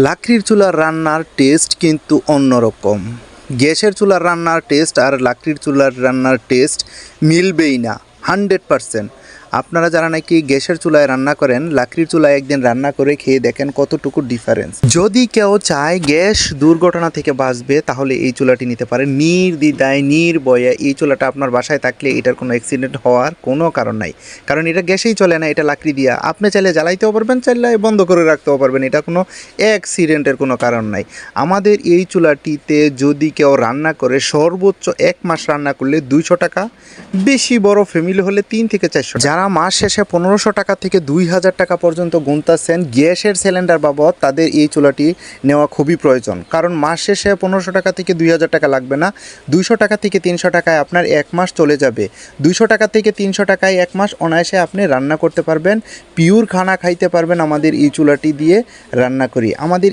লাকড়ির চুলার রান্নার টেস্ট কিন্তু অন্যরকম। গ্যাসের চুলার রান্নার টেস্ট আর লাকড়ির চুলার রান্নার টেস্ট মিলবেই না, হান্ড্রেড পারসেন্ট। আপনারা যারা নাকি গ্যাসের চুলায় রান্না করেন, লাকড়ির চুলায় একদিন রান্না করে খেয়ে দেখেন কতটুকু ডিফারেন্স যদি কেউ চায় গ্যাস দুর্ঘটনা থেকে বাঁচবে, তাহলে এই চুলাটি নিতে পারে। নির্দ্বিধায়, নির্ভয়ে এই চুলাটা আপনার বাসায় থাকলে এটার কোনো অ্যাক্সিডেন্ট হওয়ার কোনো কারণ নাই। কারণ এটা গ্যাসেই চলে না, এটা লাকড়ি দিয়া। আপনি চাইলে জ্বালাইতেও পারবেন, চাইলে বন্ধ করে রাখতেও পারবেন, এটা কোনো অ্যাক্সিডেন্টের কোনো কারণ নাই। আমাদের এই চুলাটিতে যদি কেউ রান্না করে, সর্বোচ্চ এক মাস রান্না করলে দুইশো টাকা, বেশি বড় ফ্যামিলি হলে তিন থেকে চারশো যারা মাস শেষে পনেরোশো টাকা থেকে দুই হাজার টাকা পর্যন্ত গুনতাছেন গ্যাসের সিলিন্ডার বাবদ। তাদের এই চুলাটি নেওয়া খুবই প্রয়োজন। কারণ মাস শেষে পনেরোশো টাকা থেকে দুই হাজার টাকা লাগবে না। দুইশো টাকা থেকে তিনশো টাকায় আপনার এক মাস চলে যাবে। দুইশো টাকা থেকে তিনশো টাকায় এক মাস অনায়াসে আপনি রান্না করতে পারবেন। পিওর খানা খাইতে পারবেন আমাদের এই চুলাটি দিয়ে রান্না করি। আমাদের